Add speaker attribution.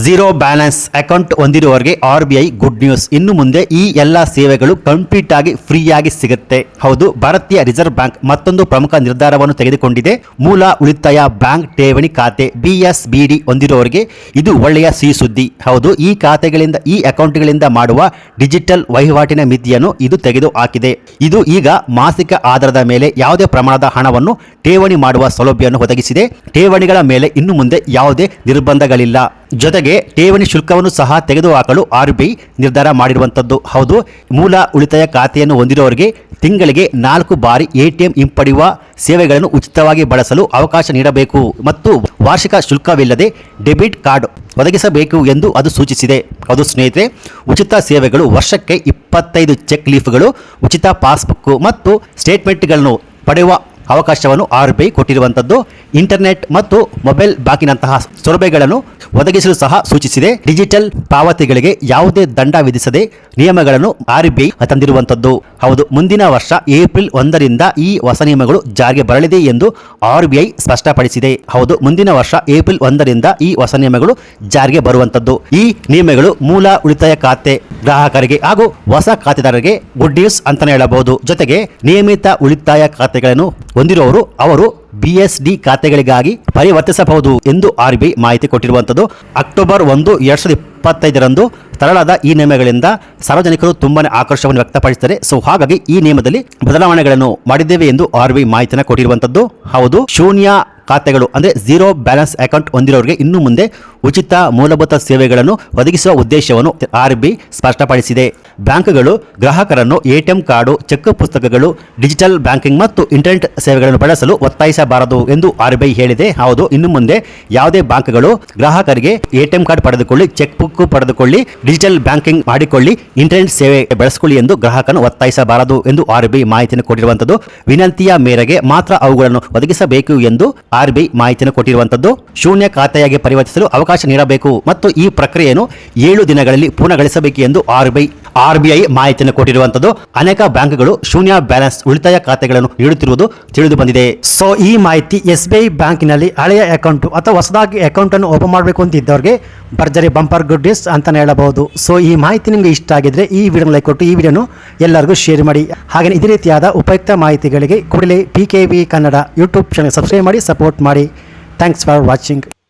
Speaker 1: Zero balance account ಹೊಂದಿರುವವರಿಗೆ R B I good news ಇನ್ನು ಮುಂದೆ ಈ ಎಲ್ಲ ಸೇವೆಗಳು ಕಂಪ್ಲೀಟ್ ಆಗಿ ಫ್ರೀಯಾಗಿ ಸಿಗುತ್ತೆ. ಹೌದು, ಭಾರತೀಯ ರಿಸರ್ವ್ ಬ್ಯಾಂಕ್ ಮತ್ತೊಂದು ಪ್ರಮುಖ ನಿರ್ಧಾರವನ್ನು ತೆಗೆದುಕೊಂಡಿದೆ. ಮೂಲ ಉಳಿತಾಯ ಬ್ಯಾಂಕ್ ಠೇವಣಿ ಖಾತೆ ಬಿ ಎಸ್ ಬಿ ಡಿ ಹೊಂದಿರುವವರಿಗೆ ಇದು ಒಳ್ಳೆಯ ಸಿಹಿ ಸುದ್ದಿ ಹೌದು, ಈ ಖಾತೆಗಳಿಂದ, ಈ ಅಕೌಂಟ್ಗಳಿಂದ ಮಾಡುವ ಡಿಜಿಟಲ್ ವಹಿವಾಟಿನ ಮಿತಿಯನ್ನು ಇದು ತೆಗೆದು ಹಾಕಿದೆ ಇದು ಈಗ ಮಾಸಿಕ ಆಧಾರದ ಮೇಲೆ ಯಾವುದೇ ಪ್ರಮಾಣದ ಹಣವನ್ನು ಠೇವಣಿ ಮಾಡುವ ಸೌಲಭ್ಯವನ್ನು ಒದಗಿಸಿದೆ. ಠೇವಣಿಗಳ ಮೇಲೆ ಇನ್ನು ಮುಂದೆ ಯಾವುದೇ ನಿರ್ಬಂಧಗಳಿಲ್ಲ. ಜೊತೆಗೆ ಠೇವಣಿ ಶುಲ್ಕವನ್ನು ಸಹ ತೆಗೆದುಹಾಕಲು ಆರ್ಬಿಐ ನಿರ್ಧಾರ ಮಾಡಿರುವಂಥದ್ದು. ಹೌದು, ಮೂಲ ಉಳಿತಾಯ ಖಾತೆಯನ್ನು ಹೊಂದಿರುವವರಿಗೆ ತಿಂಗಳಿಗೆ ನಾಲ್ಕು ಬಾರಿ ಎಟಿಎಂ ಹಿಂಪಡೆಯುವ ಸೇವೆಗಳನ್ನು ಉಚಿತವಾಗಿ ಬಳಸಲು ಅವಕಾಶ ನೀಡಬೇಕು ಮತ್ತು ವಾರ್ಷಿಕ ಶುಲ್ಕವಿಲ್ಲದೆ ಡೆಬಿಟ್ ಕಾರ್ಡ್ ಒದಗಿಸಬೇಕು ಎಂದು ಅದು ಸೂಚಿಸಿದೆ. ಅದು ಸ್ನೇಹಿತರೆ, ಉಚಿತ ಸೇವೆಗಳು ವರ್ಷಕ್ಕೆ ಇಪ್ಪತ್ತೈದು ಚೆಕ್ ಲೀಫ್ಗಳು, ಉಚಿತ ಪಾಸ್ಬುಕ್ ಮತ್ತು ಸ್ಟೇಟ್ಮೆಂಟ್ಗಳನ್ನು ಪಡೆಯುವ ಅವಕಾಶವನ್ನು ಆರ್ ಬಿ ಐ ಕೊಟ್ಟಿರುವಂಥದ್ದು ಇಂಟರ್ನೆಟ್ ಮತ್ತು ಮೊಬೈಲ್ ಬ್ಯಾಂಕಿನಂತಹ ಸೌಲಭ್ಯಗಳನ್ನು ಒದಗಿಸಲು ಸಹ ಸೂಚಿಸಿದೆ. ಡಿಜಿಟಲ್ ಪಾವತಿಗಳಿಗೆ ಯಾವುದೇ ದಂಡ ವಿಧಿಸದೆ ನಿಯಮಗಳನ್ನು ಆರ್ ಬಿ ಐ ತಂದಿರುವಂಥದ್ದು ಹೌದು, ಮುಂದಿನ ವರ್ಷ ಏಪ್ರಿಲ್ ಒಂದರಿಂದ ಈ ಹೊಸ ನಿಯಮಗಳು ಜಾರಿಗೆ ಬರಲಿದೆ ಎಂದು ಆರ್ ಬಿ ಐ ಸ್ಪಷ್ಟಪಡಿಸಿದೆ. ಹೌದು, ಮುಂದಿನ ವರ್ಷ ಏಪ್ರಿಲ್ ಒಂದರಿಂದ ಈ ಹೊಸ ನಿಯಮಗಳು ಜಾರಿಗೆ ಬರುವಂಥದ್ದು ಈ ನಿಯಮಗಳು ಮೂಲ ಉಳಿತಾಯ ಖಾತೆ, ಗ್ರಾಹಕರಿಗೆ ಹಾಗೂ ಹೊಸ ಖಾತೆದಾರರಿಗೆ ಗುಡ್ ನ್ಯೂಸ್ ಅಂತಾನೆ ಹೇಳಬಹುದು. ಜೊತೆಗೆ ನಿಯಮಿತ ಉಳಿತಾಯ ಖಾತೆಗಳನ್ನು ಹೊಂದಿರುವವರು ಅವರು ಬಿಎಸ್ಡಿ ಖಾತೆಗಳಿಗಾಗಿ ಪರಿವರ್ತಿಸಬಹುದು ಎಂದು ಆರ್ಬಿಐ ಮಾಹಿತಿ ಕೊಟ್ಟಿರುವಂತದ್ದು. ಅಕ್ಟೋಬರ್ ಒಂದು ಎರಡ್ ಸಾವಿರದ ಇಪ್ಪತ್ತೈದರಂದು ತರಳಾದ ಈ ನಿಯಮಗಳಿಂದ ಸಾರ್ವಜನಿಕರು ತುಂಬಾನೇ ಆಕರ್ಷವನ್ನು ವ್ಯಕ್ತಪಡಿಸುತ್ತಾರೆ ಸೊ ಹಾಗಾಗಿ ಈ ನಿಯಮದಲ್ಲಿ ಬದಲಾವಣೆಗಳನ್ನು ಮಾಡಿದ್ದೇವೆ ಎಂದು ಆರ್ ಬಿ ಮಾಹಿತಿಯನ್ನು ಕೊಟ್ಟಿರುವಂಥದ್ದು ಹೌದು, ಶೂನ್ಯ ಖಾತೆಗಳು ಅಂದರೆ ಝೀರೋ ಬ್ಯಾಲೆನ್ಸ್ ಅಕೌಂಟ್ ಹೊಂದಿರೋರಿಗೆ ಇನ್ನು ಮುಂದೆ ಉಚಿತ ಮೂಲಭೂತ ಸೇವೆಗಳನ್ನು ಒದಗಿಸುವ ಉದ್ದೇಶವನ್ನು ಆರ್ ಬಿ ಸ್ಪಷ್ಟಪಡಿಸಿದೆ. ಬ್ಯಾಂಕ್ಗಳು ಗ್ರಾಹಕರನ್ನು ಎಟಿಎಂ ಕಾರ್ಡು, ಚೆಕ್ ಪುಸ್ತಕಗಳು, ಡಿಜಿಟಲ್ ಬ್ಯಾಂಕಿಂಗ್ ಮತ್ತು ಇಂಟರ್ನೆಟ್ ಸೇವೆಗಳನ್ನು ಬಳಸಲು ಒತ್ತಾಯಿಸಬಾರದು ಎಂದು ಆರ್ ಬಿ ಹೇಳಿದೆ. ಹೌದು, ಇನ್ನು ಮುಂದೆ ಯಾವುದೇ ಬ್ಯಾಂಕ್ಗಳು ಗ್ರಾಹಕರಿಗೆ ಎಟಿಎಂ ಕಾರ್ಡ್ ಪಡೆದುಕೊಳ್ಳಿ ಚೆಕ್ ಬುಕ್ ಪಡೆದುಕೊಳ್ಳಿ, ಡಿಜಿಟಲ್ ಬ್ಯಾಂಕಿಂಗ್ ಮಾಡಿಕೊಳ್ಳಿ, ಇಂಟರ್ನೆಟ್ ಸೇವೆ ಬಳಸಿಕೊಳ್ಳಿ ಎಂದು ಗ್ರಾಹಕನು ಒತ್ತಾಯಿಸಬಾರದು ಎಂದು ಆರ್ಬಿಐ ಮಾಹಿತಿಯನ್ನು ಕೊಟ್ಟಿರುವಂತದ್ದು. ವಿನಂತಿಯ ಮೇರೆಗೆ ಮಾತ್ರ ಅವುಗಳನ್ನು ಒದಗಿಸಬೇಕು ಎಂದು ಆರ್ಬಿಐ ಮಾಹಿತಿಯನ್ನು ಕೊಟ್ಟಿರುವಂತದ್ದು. ಶೂನ್ಯ ಖಾತೆಯಾಗಿ ಪರಿವರ್ತಿಸಲು ಅವಕಾಶ ನೀಡಬೇಕು ಮತ್ತು ಈ ಪ್ರಕ್ರಿಯೆಯನ್ನು ಏಳು ದಿನಗಳಲ್ಲಿ ಪೂರ್ಣಗೊಳಿಸಬೇಕು ಎಂದು ಆರ್ಬಿಐ ಆರ್ ಬಿ ಐ ಮಾಹಿತಿಯನ್ನು ಕೊಟ್ಟಿರುವಂತದ್ದು ಅನೇಕ ಬ್ಯಾಂಕ್ಗಳು ಶೂನ್ಯ ಬ್ಯಾಲೆನ್ಸ್ ಉಳಿತಾಯ ಖಾತೆಗಳನ್ನು ನೀಡುತ್ತಿರುವುದು ತಿಳಿದು ಬಂದಿದೆ.
Speaker 2: ಸೊ, ಈ ಮಾಹಿತಿ ಎಸ್ ಬಿ ಐ ಬ್ಯಾಂಕಿನಲ್ಲಿ ಹಳೆಯ ಅಕೌಂಟ್ ಅಥವಾ ಹೊಸದಾಗಿ ಅಕೌಂಟನ್ನು ಓಪನ್ ಮಾಡಬೇಕು ಅಂತ ಇದ್ದವ್ರಿಗೆ ಭರ್ಜರಿ ಬಂಪರ್ ಗುಡ್ ನ್ಯೂಸ್ ಅಂತಲೇ ಹೇಳಬಹುದು. ಸೊ, ಈ ಮಾಹಿತಿ ನಿಮಗೆ ಇಷ್ಟ ಆಗಿದ್ರೆ ಈ ವಿಡಿಯೋ ಲೈಕ್ ಕೊಟ್ಟು ಈ ವಿಡಿಯೋನು ಎಲ್ಲರಿಗೂ ಶೇರ್ ಮಾಡಿ. ಹಾಗೆ ಇದೇ ರೀತಿಯಾದ ಉಪಯುಕ್ತ ಮಾಹಿತಿಗಳಿಗೆ ಕೂಡಲೇ P K V Kannada YouTube channel subscribe ಮಾಡಿ, ಸಪೋರ್ಟ್ ಮಾಡಿ. Thanks for watching.